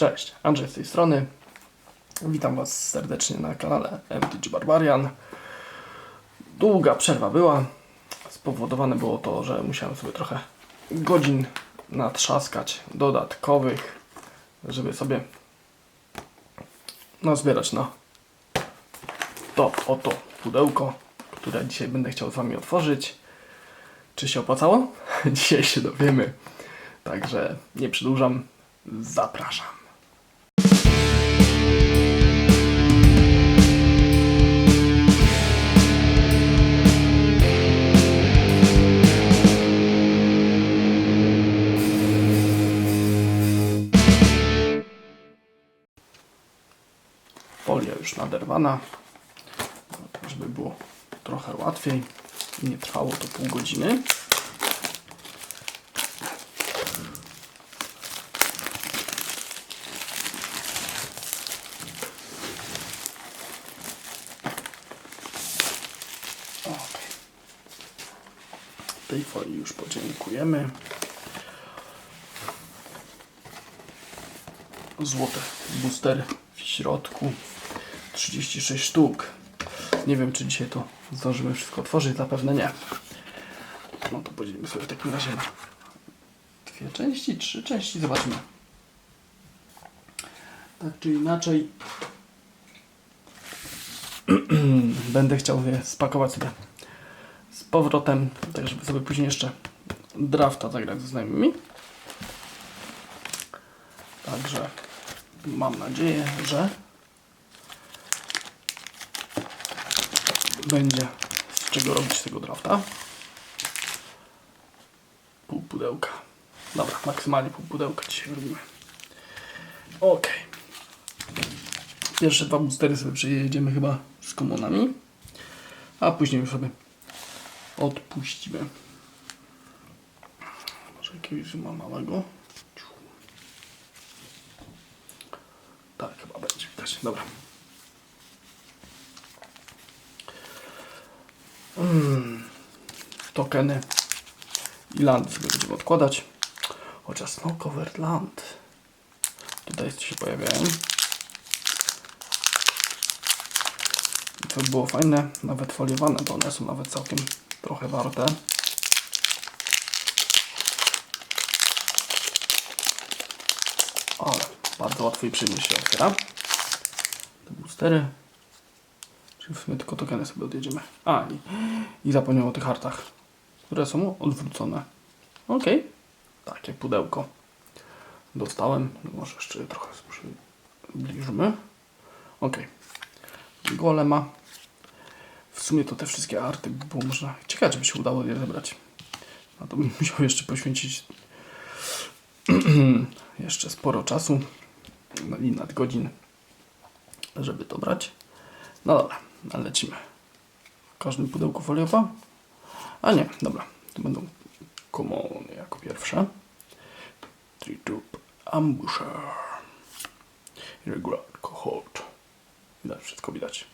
Cześć, Andrzej z tej strony. Witam Was serdecznie na kanale MTG Barbarian. Długa przerwa była. Spowodowane było to, że musiałem sobie trochę godzin natrzaskać dodatkowych, żeby sobie nazbierać na to oto pudełko, które dzisiaj będę chciał z Wami otworzyć. Czy się opłacało? Dzisiaj się dowiemy. Także nie przedłużam. Zapraszam. Już naderwana, żeby było trochę łatwiej i nie trwało to pół godziny. Tej folii już podziękujemy. Złote boostery w środku. 36 sztuk. Nie wiem, czy dzisiaj to zdążymy wszystko otworzyć. Zapewne nie. No to podzielimy sobie w takim razie na dwie części, trzy części. Zobaczmy. Tak czy inaczej. Będę chciał je spakować sobie z powrotem, tak żeby sobie później jeszcze drafta zagrać ze znajomymi. Także mam nadzieję, że będzie z czego robić tego drafta. Pół pudełka. Dobra, maksymalnie pół pudełka dzisiaj robimy. Ok. Pierwsze dwa boostery sobie przejedziemy chyba z komunami, a później już sobie odpuścimy. Może jakiegoś ma małego. Tak, chyba będzie widać. Dobra. Mm. Tokeny i land sobie będziemy odkładać. Chociaż Snow Covered Land. Tutaj się pojawiają. Co było fajne, nawet foliowane, to one są nawet całkiem trochę warte. Ale bardzo łatwo i przyjemnie się otwiera. Te boostery. Sumie tylko tokeny sobie odjedziemy. A, i, i zapomniałem o tych hartach, które są odwrócone. Ok. Takie pudełko. Dostałem. Może jeszcze je trochę przybliżymy. Ok. Golema. W sumie to te wszystkie arty by było można... Ciekawe, czy by się udało je zebrać. No to bym musiał jeszcze poświęcić jeszcze sporo czasu i nadgodzin, żeby to brać. No dobra, lecimy. W każdym pudełku foliowa? A nie, dobra, to będą komony jako pierwsze. Tritube Ambusher. Irregular Cohort. Widać, wszystko widać.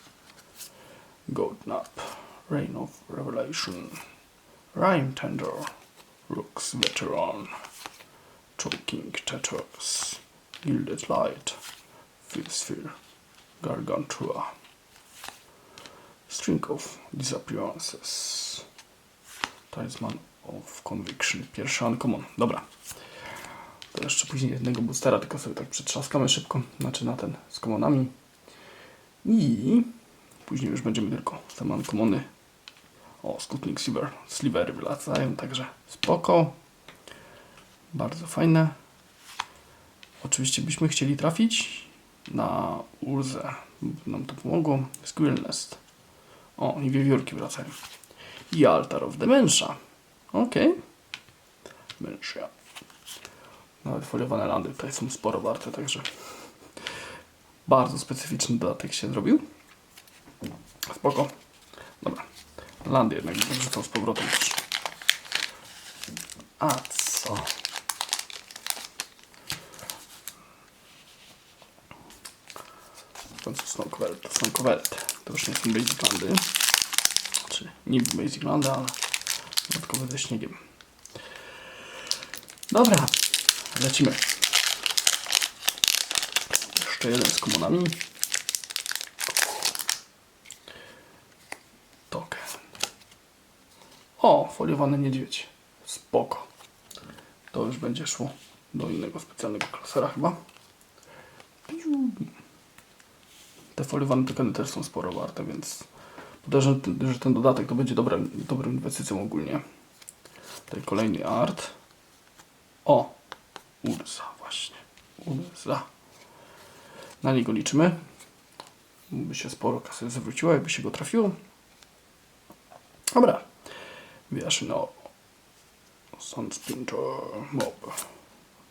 Goat Nap. Reign of Revelation. Rhyme Tender. Rooks Veteran. Choking Tatters. Gilded Light. Philsphere. Gargantua. String of Disappearances. Talisman of Conviction. Pierwszy uncommon. Dobra. To jeszcze później jednego boostera, tylko sobie tak przetrzaskamy szybko. Znaczy na ten z komonami. I później już będziemy tylko same uncommony. O, Skutnik Silver. Slivery wracają, także spoko. Bardzo fajne. Oczywiście byśmy chcieli trafić na Urzę. Nam to pomogło. Squirrel Nest. O, i wiewiórki wracają. I Altar of Dementia. Okej. Dementia. Nawet foliowane landy tutaj są sporo warte, także bardzo specyficzny dodatek się zrobił. Spoko. Dobra. Landy jednak wrzucą z powrotem. A co? W końcu Snowcovelt. Snowcovelt. To już nie są Basic Landy. Znaczy niby Basic Landy, ale dodatkowe ze śniegiem. Dobra. Lecimy. Jeszcze jeden z komunami. Token. O, foliowany niedźwiedź. Spoko. To już będzie szło do innego specjalnego klasera chyba. foliowane te też są sporo warte, więc podejrzewam, że ten dodatek to będzie dobra, dobrą inwestycją ogólnie. Tutaj kolejny art. O! Urza, właśnie. Urza. Na niego liczymy. By się sporo kasy zwróciło, jakby się go trafiło. Dobra. Wiesz, no. Sunspinter Mob.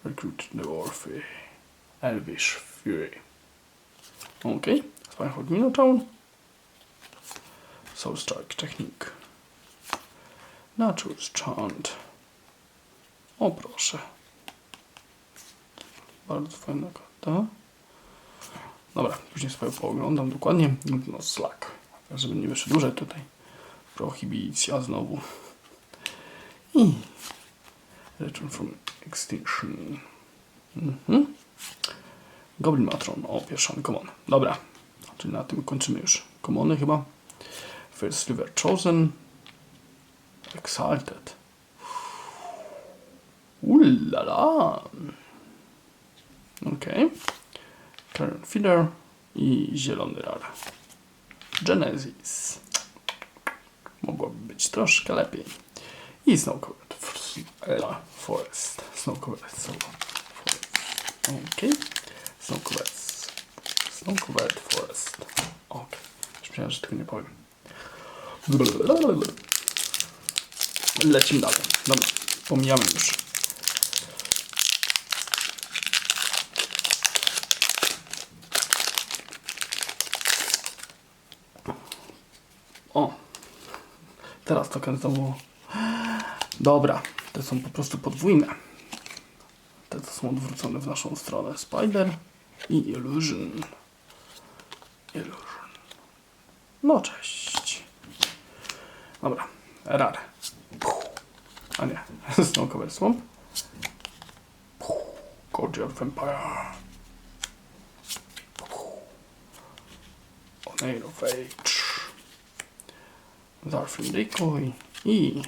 Recruit the Orphy. Elvish Fury. Okej. Okay. 200 Minuten. So stark technik. Naturschand. O proszę. Bardzo fajna karta. Dobra, później sobie pooglądam dokładnie. No slack. Żeby nie wyszło dłużej tutaj. Prohibicja znowu. I Return from Extinction. Mhm. Goblin Matron. O, pierwszy come on. Dobra, Czyli na tym kończymy już komony chyba. First River Chosen. Exalted. Ullala. Okej. Current Feeder i zielony rar. Genesis. Mogłoby być troszkę lepiej. I Snow Covered F- e, Forest. Snow Covered Solo. Forest. Okej. Snow Covered Forest. Okej. Już myślałem, że tego nie powiem. Lecimy dalej. Dobra. Pomijamy już. O. Teraz token znowu. Dobra. Te są po prostu podwójne. Te to są odwrócone w naszą stronę. Spider i Illusion. Illusion. No cześć. Dobra. Rar. A nie. Snow Covered Swamp. Gorgeous Vampire. Oneir of Age. Zarfin Decoy i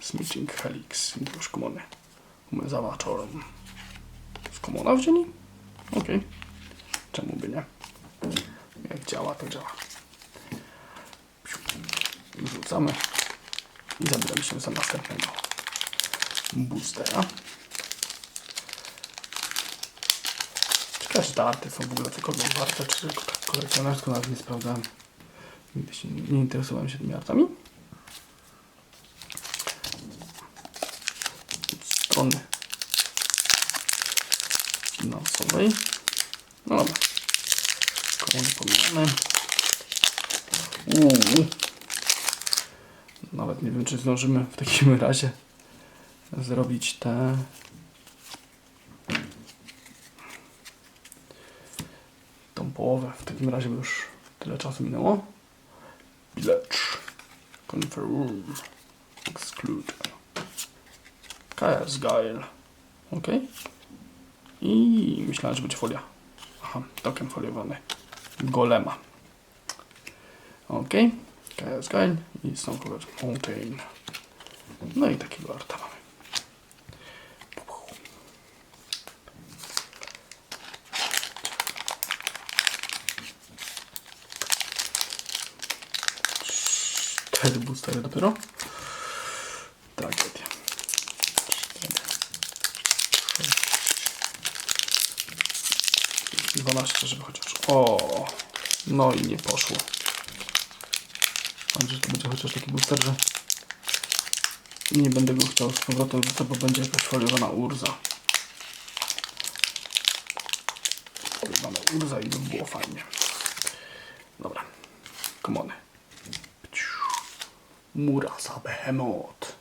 Smithing Helix. To już komony. Umyzawaczorem. Z komona wzięli? Okej. Jak działa, to działa. Wrzucamy i zabieramy się za następnego boostera. Ciekawe, czy te arty są w ogóle cokolwiek warte, czy tylko tak kolekcjonersko, nawet nie sprawdzałem. Nigdy się nie, interesowałem się tymi artami. Strony finansowej. No dobra. Pomijamy. Uuu. Nawet nie wiem, czy zdążymy w takim razie zrobić te. tą połowę. W takim razie już tyle czasu minęło. Village. Confirm. Exclude. KS Gael. Ok. I myślałem, że będzie folia. Aha, token foliowany. Golema. Ok. KS Gael i Snow Covered Mountain. No i takiego arta mamy. Cztery boostery dopiero. Tragedia. Cztery. Sześć. 12, żeby chociaż. O, no i nie poszło. Mam, że to będzie chociaż taki booster, że nie będę go chciał z powrotem bo będzie jakaś foliowana urza. Foliowana urza i by było fajnie. Dobra. Komony. Murasa Behemoth.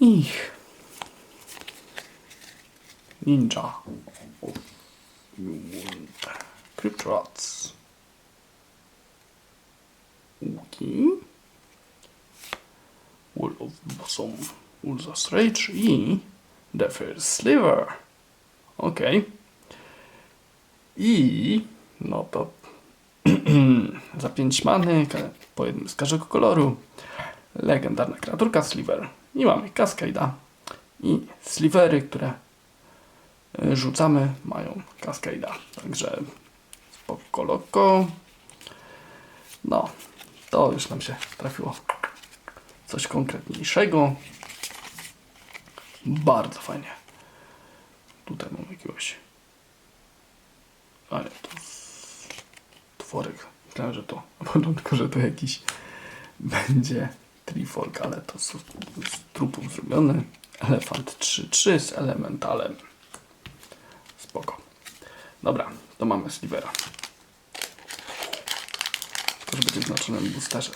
I Ninja of Cryptrots. Łuki. Wall of Bosom. Urza's Rage i The First Sliver. Ok. I no to za 5 many po jednym z każdego koloru legendarna kreaturka Sliver. I mamy Cascade'a i Slivery, które rzucamy mają Cascade'a. Także spoko loko. No, to już nam się trafiło coś konkretniejszego. Bardzo fajnie. Tutaj mam jakiegoś. Ale to z- tworek. Myślałem, że to na początku, że to jakiś będzie trifolk, ale to z, z trupów zrobiony. Elefant 3-3 z elementalem. Spoko. Dobra, to mamy Slivera. To, że będzie w znaczonym boosterze.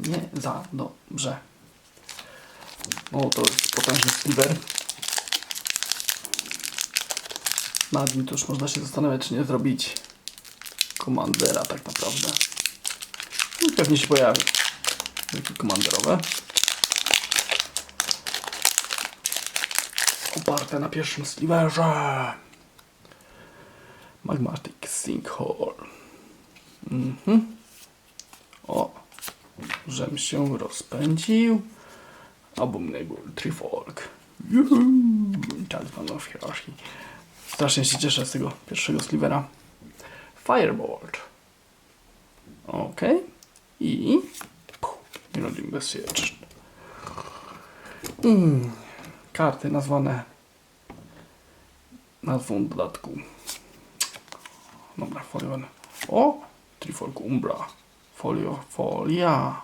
Nie za dobrze. O, to jest potężny Sliver. Nad nim to już można się zastanawiać, czy nie zrobić komandera tak naprawdę. I pewnie się pojawi. Jakie komanderowe. Oparte na pierwszym sliverze. Magmatic Sinkhole. Mhm. O, żem się rozpędził. Abominable Trifolk. Juhu! Talisman of Hierarchy. Strasznie się cieszę z tego pierwszego slivera. Firebolt. Ok. I... Mirror Investigation. Mm. Karty nazwane nazwą dodatku. Dobra, folio. O! Trifolk Umbra. Folio, folia.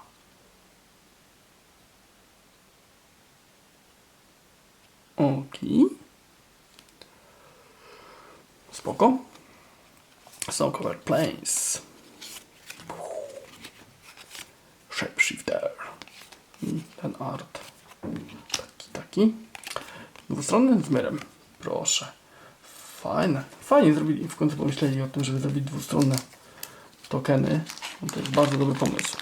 Oki. Spoko. Snow Covered Plains. Shapeshifter. I ten art. Taki, taki. Dwustronnym wymiarem. Proszę. Fajne. Fajnie zrobili. W końcu pomyśleli o tym, żeby zrobić dwustronne tokeny. To jest bardzo dobry pomysł.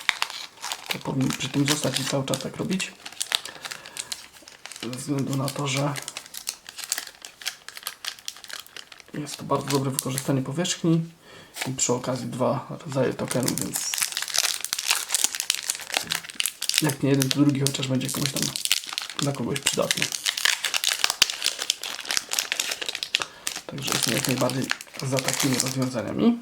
To powinien przy tym zostać i cały czas tak robić. Ze względu na to, że jest to bardzo dobre wykorzystanie powierzchni i przy okazji dwa rodzaje tokenów, więc jak nie jeden, to drugi chociaż będzie komuś tam dla kogoś przydatny. Także jestem jak najbardziej za takimi rozwiązaniami.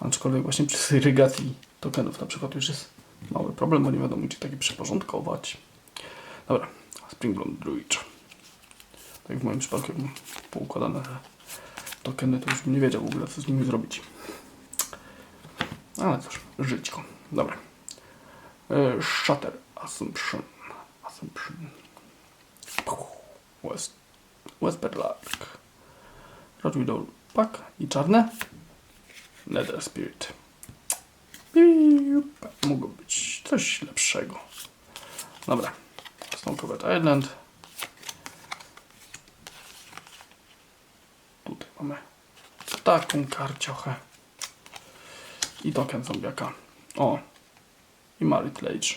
Aczkolwiek właśnie przy segregacji tokenów na przykład już jest mały problem, bo nie wiadomo gdzie takie przyporządkować. Dobra, Springblom Druid. Tak jak w moim przypadku poukładane tokeny, to już bym nie wiedział w ogóle co z nimi zrobić. Ale cóż, żyćko. Dobra. E, Shutter Assumption. Assumption. West, Westberlark. Rodwidow Pack i czarne. Nether Spirit. Mogło być coś lepszego. Dobra. Stone Covered Island. Tutaj mamy taką karciochę. I token zombiaka. O. I Marit Lage.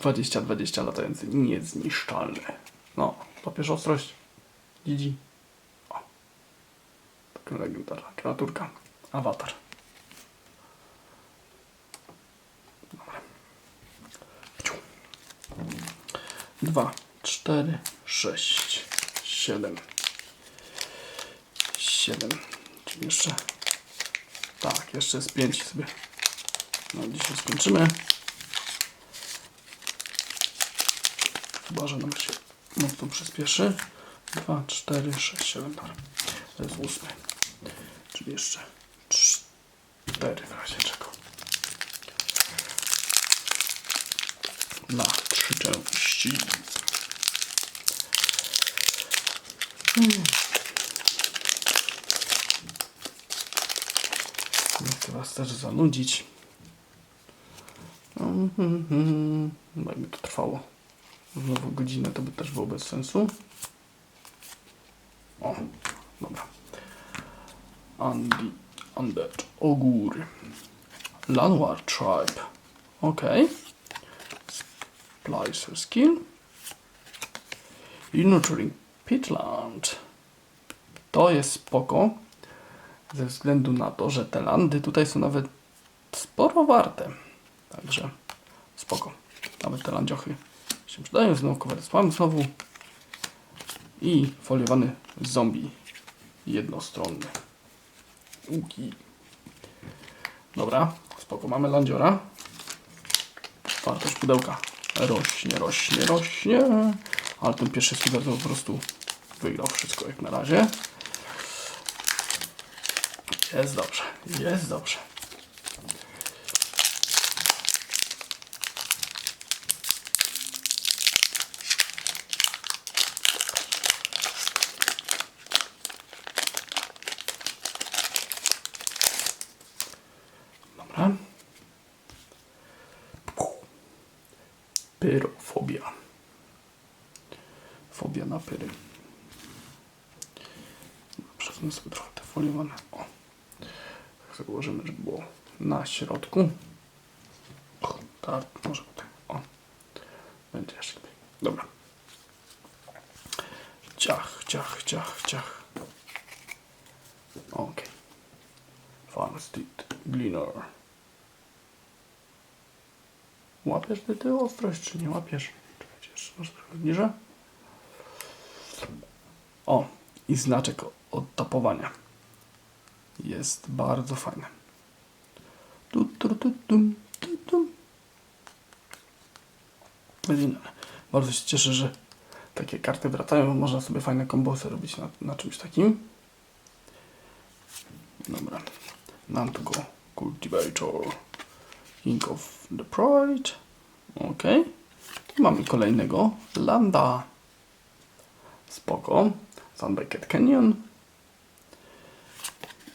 20-20 latający niezniszczalny. No, papież ostrość. GG. Legendarna kreaturka. Awatar. Dobra. Dwa, cztery, sześć, siedem. Siedem. Czyli jeszcze... Tak, jeszcze jest pięć sobie. No, dzisiaj skończymy. Chyba, że nam się mocno przyspieszy. 2, 4, 6, 7. Dobra. To jest ósmy. Jeszcze 4 w razie czego. Na trzy części. Hmm. Nie chcę Was też zanudzić. Bo jakby to trwało znowu godzinę, to by też było bez sensu. O, dobra. Unde Undead Ogór. Lanwar Tribe. Ok. Splicer Skill. I Nurturing Pitland. To jest spoko, ze względu na to, że te landy tutaj są nawet sporo warte. Także spoko. Nawet te landziochy się przydają. Znowu mam znowu. I foliowany zombie jednostronny. Dobra, spoko. Mamy landziora. Wartość pudełka rośnie, rośnie, rośnie. Ale ten pierwszy silver to po prostu wygrał wszystko jak na razie. Jest dobrze, jest dobrze. Dobra. Pyrofobia. Fobia na pyry. Przesunę sobie trochę te foliowane. O. Założymy, żeby było na środku. O, tak, może tutaj. O. Będzie jeszcze lepiej. Dobra. Ciach, ciach, ciach, ciach. Okej. Farmstead Gleaner. Łapiesz ty, ty ostrość, czy nie łapiesz? Może trochę zbliżę. O, i znaczek od tapowania. Jest bardzo fajny. Tu, tu, tu, tu, tum. Oryginalne. Bardzo się cieszę, że takie karty wracają, bo można sobie fajne kombosy robić na, na czymś takim. Dobra. Nantuko Cultivator. King of the Pride. Ok. Mamy kolejnego Landa. Spoko. Sunbucket Canyon.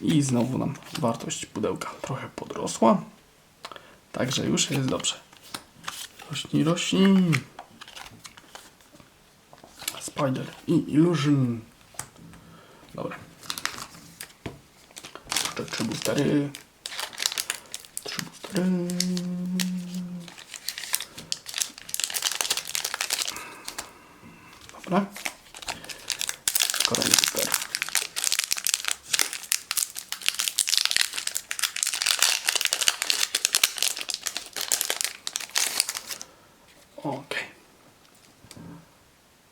I znowu nam wartość pudełka trochę podrosła. Także już jest dobrze. Rośnij, rośnij. Spider i Illusion. Dobra. Jeszcze trzy boostery. Trzy boostery. Dobra. Kolejny booster. Ok.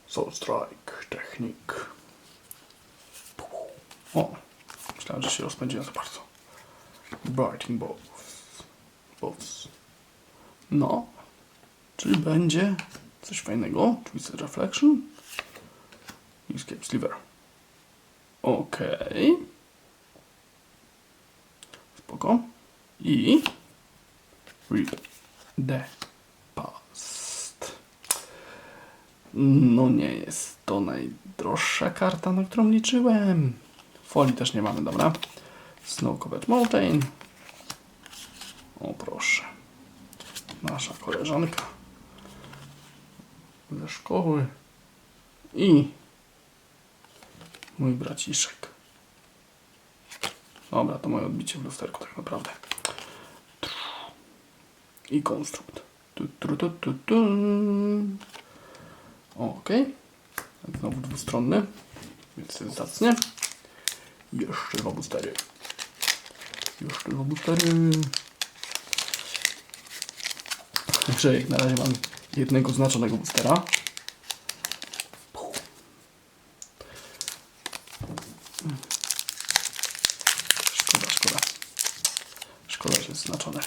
Soul Strike, technik. O, myślałem, że się rozpędziłem za bardzo. Biting Balls. Balls. No, czy będzie coś fajnego? Twisted Reflection? Escape Sliver. Okej. Spoko. I... Read the past. No nie jest to najdroższa karta, na którą liczyłem. Folii też nie mamy, dobra. Snow Covered Mountain. O proszę. Nasza koleżanka ze szkoły i mój braciszek. Dobra, to moje odbicie w lusterku tak naprawdę. I konstrukt. Ok. Znowu dwustronny, więc jest. Jeszcze dwa boostery. Jeszcze dwa boostery. Także jak na razie mam jednego znaczonego boostera. Szkoda, szkoda. Szkoda, że jest znaczone.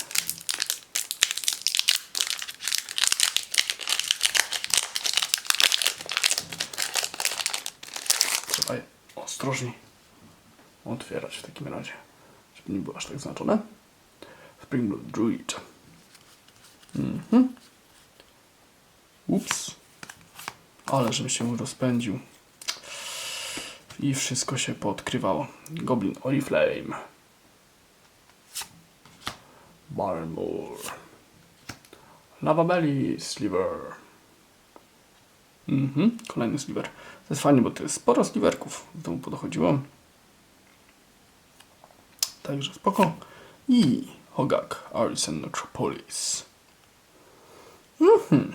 Trzeba je ostrożnie otwierać w takim razie, żeby nie było aż tak znaczone. Springblood Druid. Mhm. Ups. Ale żebym się rozpędził. I wszystko się poodkrywało. Goblin Oriflame. Barmore. Lava Belly Sliver. Mhm, kolejny sliver. To jest fajnie, bo to jest sporo sliverków. W domu podochodziło. Także spoko. I Hogak Arisen Necropolis. Mhm.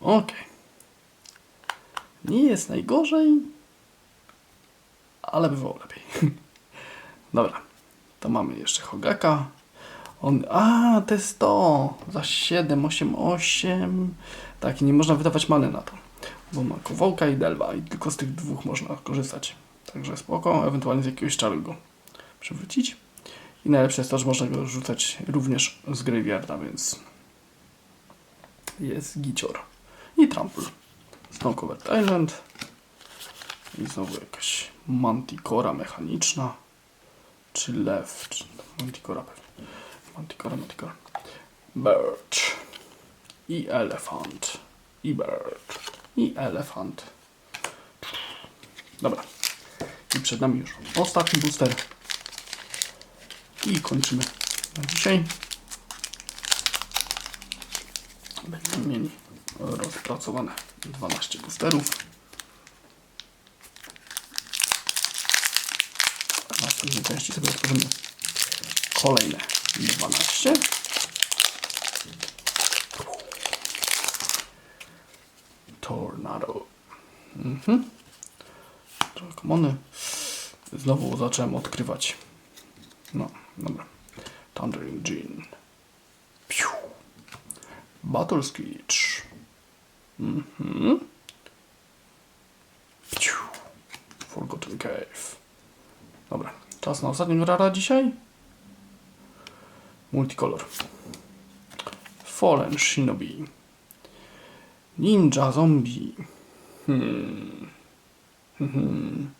Okej. Nie jest najgorzej, ale bywało lepiej. Dobra, to mamy jeszcze Hogaka. On, a, to jest to, za 7, 8, 8. Tak, i nie można wydawać many na to, bo ma Kowalka i Delva i tylko z tych dwóch można korzystać. Także spoko, ewentualnie z jakiegoś czaru go przywrócić. I najlepsze jest to, że można go rzucać również z Graveyarda, więc jest gicior. I Trample. Snow Covered Island. I znowu jakaś Manticora mechaniczna. Czy lew? Czy Manticora pewnie. Manticora, Manticora. Bird. I Elephant. I Bird. I Elephant. Dobra. I przed nami już ostatni booster. I kończymy na dzisiaj. Będziemy mieli rozpracowane 12 boosterów. W następnej części sobie otworzymy kolejne 12. Tornado. Mhm. Trochę komony. Znowu zacząłem odkrywać. No, dobra. Thundering Gene. Piu. Battle Screech. Mhm. Piu. Forgotten Cave. Dobra, czas na ostatnią rara dzisiaj. Multicolor. Fallen Shinobi. Ninja Zombie. Hmm. Hmm.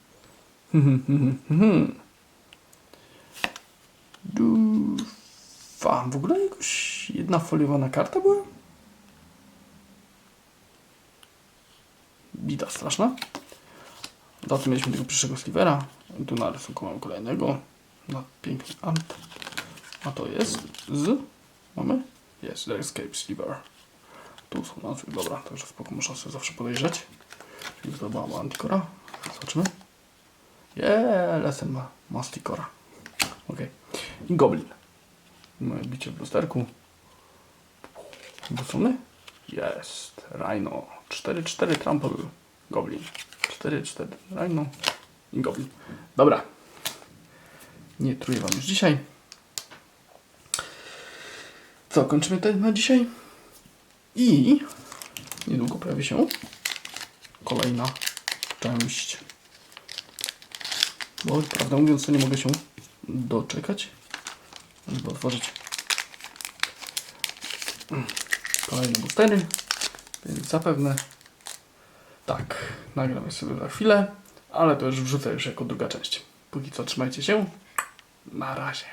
Dufa. W ogóle jakoś jedna foliowana karta była? Bida straszna. Za tym mieliśmy tego przyszłego slivera. Tu na rysunku mamy kolejnego. No, piękny art. A to jest z... Mamy? Jest, The Escape Sliver. Tu są nazwy, dobra, także spoko, można sobie zawsze podejrzeć. Czyli to Antikora. Zobaczymy. Yeah, lesson ma Mastikora. Ok. I Goblin. Moje bicie w lusterku. Wrzucony? Jest. Rhino. 4-4 Trample. Goblin. 4-4 Rhino i Goblin. Dobra. Nie truję wam już dzisiaj. Co, kończymy to na dzisiaj? I niedługo pojawi się kolejna część. Bo prawdę mówiąc, to nie mogę się doczekać, żeby otworzyć kolejne boostery. Więc zapewne tak, nagram sobie za chwilę, ale to już wrzucę już jako druga część. Póki co trzymajcie się. Na razie.